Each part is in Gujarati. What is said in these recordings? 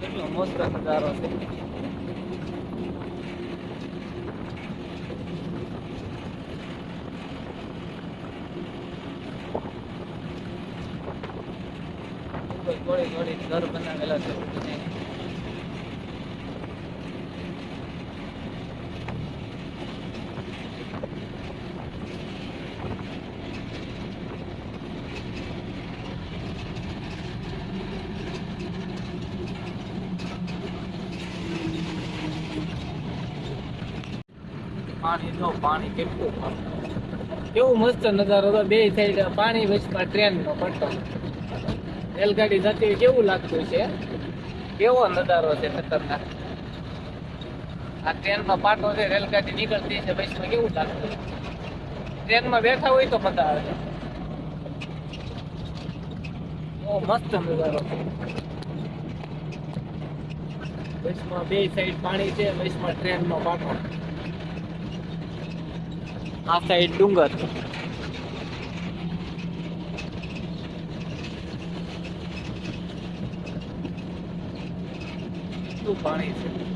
કેટલો મસ્ત નજારો છે. ઘોડી થોડી ઘર બનાવેલા છે. પાણી જો પાણી કેટલું કેવું મસ્ત નજારો હતો. બે સાઈડ પાણી વચમાં ટ્રેન નો પટ્ટો રેલગાડી જતી કેવું લાગતું છે? કેવો નજારો છે ખતરનાક? આ ટ્રેન નો પાટો છે, રેલગાડી નીકળતી છે, વચમાં કેવું લાગતું ટ્રેનમાં બેઠા હોય તો મજા આવે. બહુ મસ્ત નજારો છે. વચમાં બે સાઈડ પાણી છે, વચમાં ટ્રેન નો પાટો. આ સાઈડ ડુંગર. પાણી છે?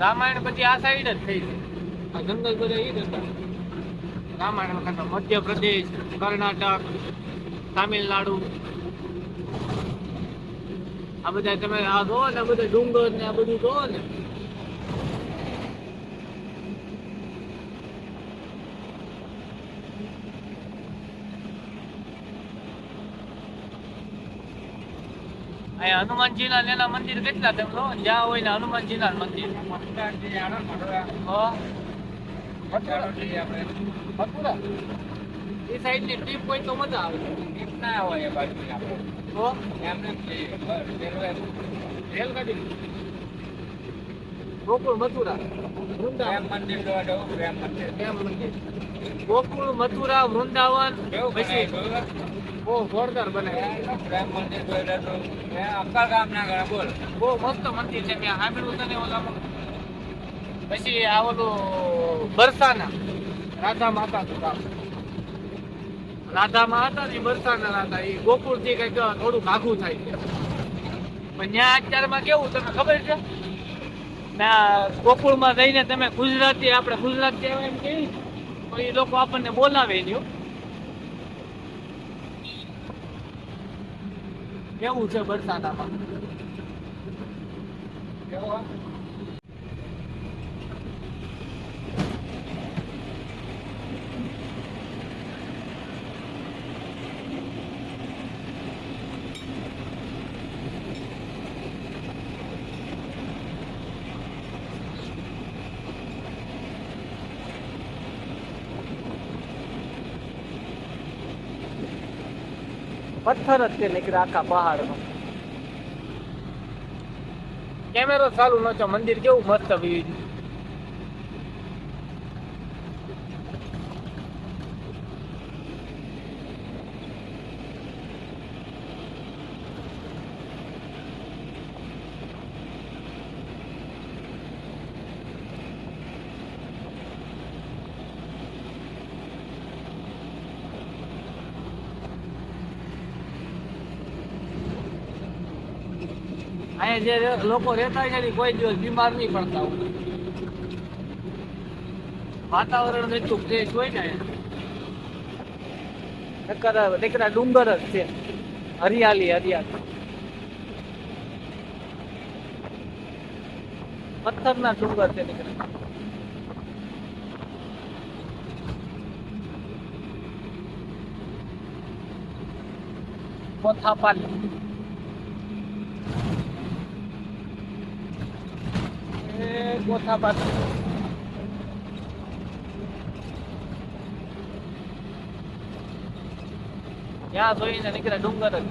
રામાયણ પછી આ સાઈડ જ થઈ છે આ જંગલ બધા એ જ હતા. રામાયણ વખત મધ્યપ્રદેશ, કર્ણાટક, તામિલનાડુ. આ બધા તમે આ જોવો ને, આ બધા ડુંગર ને આ બધું જોવો ને અહીંયા હનુમાનજીના ને એના મંદિર કેટલા તમે ને જ્યાં હોય ને હનુમાનજીના મંદિર. એ સાઈડની ટ્રીપ હોય તો મજા આવે. તો રેલગાડી. ગોકુળ મથુરા. વૃંદાવન. પ્રેમ મંદિર ગોકુળ મથુરા વૃંદાવન પછી બહુ જોરદાર બનાવ્યું બહુ મસ્ત મંદિર છે મેં સાંભળ્યું છે ને ઓલામાં? પછી આ ઓલું બરસાના. રાધા માતા નું ગામ. રાધા હતા ને બરસાના રાધા એ ગોકુળથી કંઈક થોડુંક આઘું થાય છે. પણ ત્યાં અત્યારમાં કેવું તમને ખબર છે? ના, ગોકુળમાં જઈને તમે ગુજરાતી, આપણે ગુજરાતી એમ કહી, તો એ લોકો આપણને બોલાવે નહીં કેવું છે બરસાનામાં પથ્થર જ તે નીકળ્યા આખા પહાડમાં કેમેરો ચાલુ ન છે મંદિર કેવું મસ્ત વ્યૂ અહીંયા જે લોકો રહેતા હોય છે કોઈ દિવસ બીમાર નહીં પડતા હોય. વાતાવરણ એટલું ફ્રેશ હોય ને દીકરા ડુંગર જ છે. હરિયાળી હરિયાળી. પથ્થરના ડુંગર છે દીકરા. કોથાપાલી. ડુંગર જ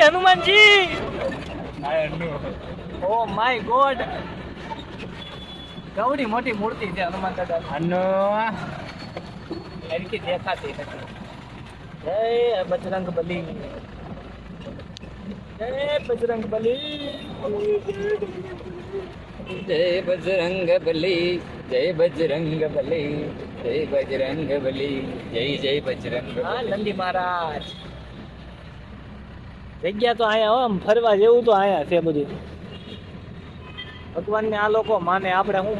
હનુમાનજી ઓ માય ગોડ! કેવડી મોટી મૂર્તિ છે હનુમાન દાદા અનો દેખાતી નથી. જય બજરંગ બલી. જય બજરંગ બલી. જય બજરંગ બલી. જય બજરંગ બલી. જય બજરંગ બલી. જય જય બજરંગ હા, નંદી મહારાજ. જગ્યા તો અહીંયા આમ ફરવા જેવું તો અહીંયા છે બધું. ભગવાનને આ લોકો માને, આપણે શું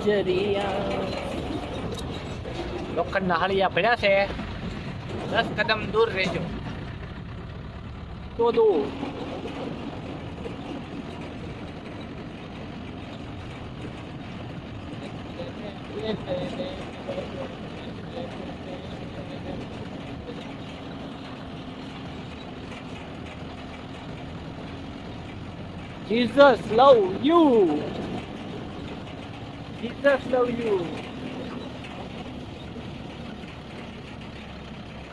માનીએ લોખંડના હાળિયા ભર્યા છે દસ કદમ દૂર રહેજો તો દૂર Jesus love you. Jesus love you.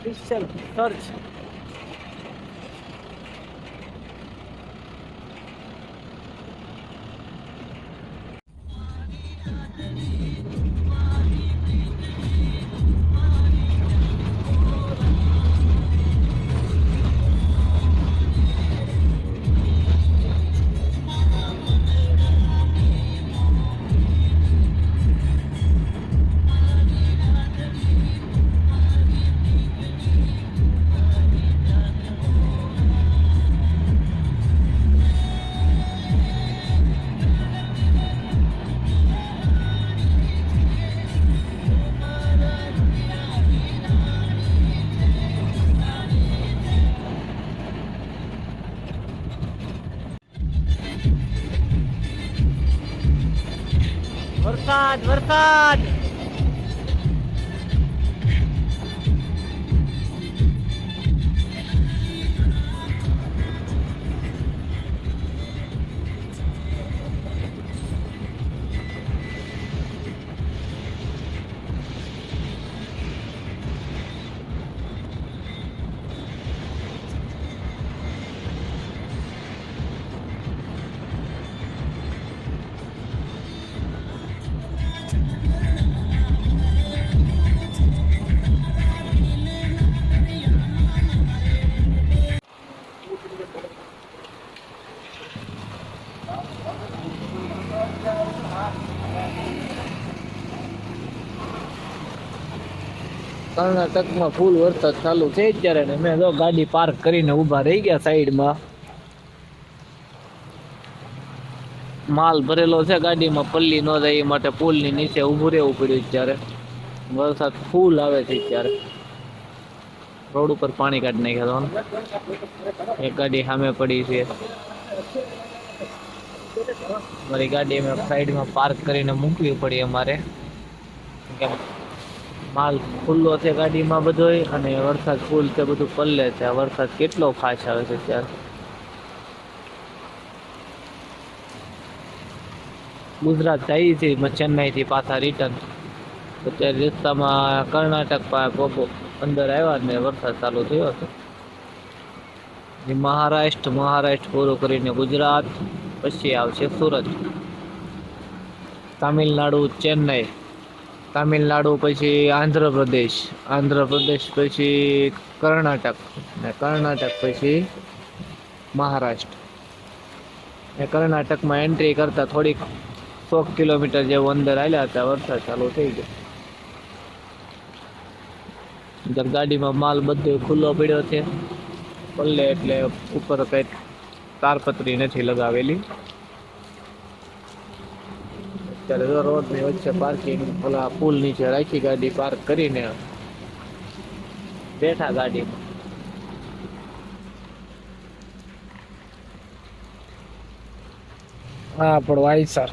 Christian Church. વરસાદ વરસાદ. કર્ણાટકમાં ફૂલ વરસાદ ચાલુ છે અત્યારે ને મેં જો ગાડી પાર્ક કરીને ઊભા રહી ગયા સાઈડમાં માલ ભરેલો છે ગાડીમાં, પલ્લી ન જાય એ માટે પુલની નીચે ઊભું રહેવું પડ્યું અત્યારે. વરસાદ ફૂલ આવે છે અત્યારે. રોડ ઉપર પાણી કાઢી નાખ્યા એક ગાડી સામે પડી છે. મારી ગાડી અમે સાઈડમાં પાર્ક કરીને મૂકવી પડી અમારે. કેમ? માલ ખુલ્લો છે ગાડીમાં બધોય અને વરસાદ ફૂલ છે બધું પલ્લે છે. વરસાદ કેટલો ફાસ્ટ આવે છે ત્યારે ગુજરાત જઈએ છીએ ચેન્નાઈથી પાછા રિટર્ન અત્યારે રસ્તામાં કર્ણાટક અંદર આવ્યા ને વરસાદ ચાલુ થયો હતો મહારાષ્ટ્ર મહારાષ્ટ્ર પૂરું કરીને ગુજરાત, પછી આવશે સુરત. તામિલનાડુ, ચેન્નાઈ. તામિલનાડુ, પછી આંધ્રપ્રદેશ. આંધ્રપ્રદેશ, પછી કર્ણાટક. ને કર્ણાટક, પછી મહારાષ્ટ્ર. ને કર્ણાટકમાં એન્ટ્રી કરતા થોડીક સો કિલોમીટર જેવું અંદર આવ્યા હતા, વરસાદ ચાલુ થઈ ગયો. ગાડીમાં માલ બધો ખુલ્લો પડ્યો છે. પલ્લે એટલે ઉપર કંઈક તારપત્રી નથી લગાવેલી. અત્યારે તો રોડની વચ્ચે પાર્કિંગ ઓલા પુલ નીચે રાખી ગાડી પાર્ક કરીને બેઠા ગાડીમાં. હા, પણ વાયસર